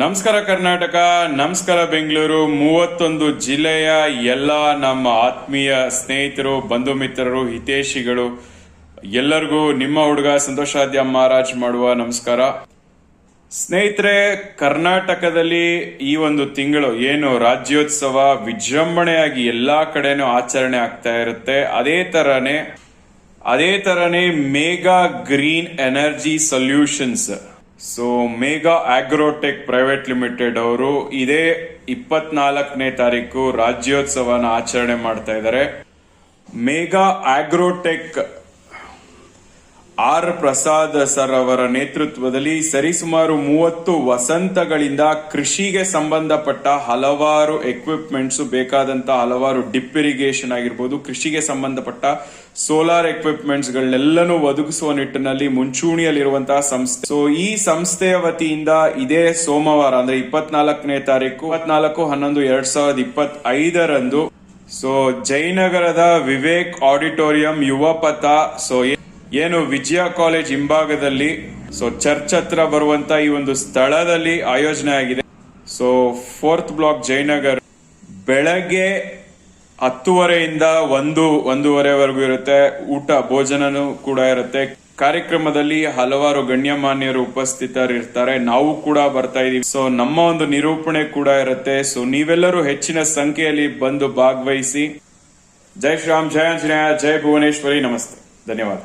ನಮಸ್ಕಾರ ಕರ್ನಾಟಕ, ನಮಸ್ಕಾರ ಬೆಂಗಳೂರು. ಮೂವತ್ತೊಂದು ಜಿಲ್ಲೆಯ ಎಲ್ಲ ನಮ್ಮ ಆತ್ಮೀಯ ಸ್ನೇಹಿತರು, ಬಂಧು ಮಿತ್ರರು ಹಿತೇಶಿಗಳು ಎಲ್ಲರಿಗೂ ನಿಮ್ಮ ಹುಡುಗ ಸಂತೋಷಾದ್ಯ ಮಹಾರಾಜ್ ಮಾಡುವ ನಮಸ್ಕಾರ. ಸ್ನೇಹಿತರೆ, ಕರ್ನಾಟಕದಲ್ಲಿ ಈ ಒಂದು ತಿಂಗಳು ಏನು ರಾಜ್ಯೋತ್ಸವ ವಿಜೃಂಭಣೆಯಾಗಿ ಎಲ್ಲಾ ಕಡೆನೂ ಆಚರಣೆ ಆಗ್ತಾ ಇರುತ್ತೆ. ಅದೇ ತರನೇ ಅದೇ ತರನೇ mega green energy solutions so mega agrotech private limited ಅವರು ಇದೇ ಇಪ್ಪತ್ನಾಲ್ಕನೇ ತಾರೀಕು ರಾಜ್ಯೋತ್ಸವನ ಆಚರಣೆ ಮಾಡ್ತಾ ಇದ್ದಾರೆ. Mega agrotech R Prasad sir ಅವರ ನೇತೃತ್ವದಲ್ಲಿ ಸರಿಸುಮಾರು ಮೂವತ್ತು ವಸಂತಗಳಿಂದ ಕೃಷಿಗೆ ಸಂಬಂಧಪಟ್ಟ ಹಲವಾರು ಎಕ್ವಿಪ್ಮೆಂಟ್ಸ್ ಬೇಕಾದಂತ ಹಲವಾರು ಡಿಪ್ ಇರಿಗೇಷನ್ ಆಗಿರ್ಬೋದು, ಕೃಷಿಗೆ ಸಂಬಂಧಪಟ್ಟ ಸೋಲಾರ್ ಎಕ್ವಿಪ್ಮೆಂಟ್ಸ್ ಗಳನ್ನೆಲ್ಲನೂ ಒದಗಿಸುವ ನಿಟ್ಟಿನಲ್ಲಿ ಮುಂಚೂಣಿಯಲ್ಲಿರುವಂತಹ ಸಂಸ್ಥೆ. ಸೊ ಈ ಸಂಸ್ಥೆಯ ವತಿಯಿಂದ ಇದೇ ಸೋಮವಾರ, ಅಂದ್ರೆ ಇಪ್ಪತ್ನಾಲ್ಕನೇ ತಾರೀಕು, ಇಪ್ಪತ್ನಾಲ್ಕು, ಹನ್ನೊಂದು, ಎರಡ್ ಸಾವಿರದ ಇಪ್ಪತ್ತೈದರಂದು ಸೊ ಜಯನಗರದ ವಿವೇಕ್ ಆಡಿಟೋರಿಯಂ ಯುವ ಪಥ ಸೊ ಏನು ವಿಜಯ ಕಾಲೇಜ್ ಹಿಂಭಾಗದಲ್ಲಿ ಸೊ ಚರ್ಚ್ ಹತ್ರ ಬರುವಂತ ಈ ಒಂದು ಸ್ಥಳದಲ್ಲಿ ಆಯೋಜನೆ ಆಗಿದೆ. ಸೊ ಫೋರ್ತ್ ಬ್ಲಾಕ್ ಜಯನಗರ್, ಬೆಳಗ್ಗೆ ಹತ್ತುವರೆಯಿಂದ ಒಂದು, ಒಂದೂವರೆವರೆಗೂ ಇರುತ್ತೆ. ಊಟ, ಭೋಜನನೂ ಕೂಡ ಇರುತ್ತೆ. ಕಾರ್ಯಕ್ರಮದಲ್ಲಿ ಹಲವಾರು ಗಣ್ಯಮಾನ್ಯರು ಉಪಸ್ಥಿತರಿರ್ತಾರೆ. ನಾವು ಕೂಡ ಬರ್ತಾ ಇದೀವಿ. ಸೊ ನಮ್ಮ ಒಂದು ನಿರೂಪಣೆ ಕೂಡ ಇರುತ್ತೆ. ಸೊ ನೀವೆಲ್ಲರೂ ಹೆಚ್ಚಿನ ಸಂಖ್ಯೆಯಲ್ಲಿ ಬಂದು ಭಾಗವಹಿಸಿ. ಜೈ ಶ್ರೀರಾಮ್ ಜಯ ಆಂಜನೇಯ, ಜೈ ಭುವನೇಶ್ವರಿ, ನಮಸ್ತೆ. ಧನ್ಯವಾದ.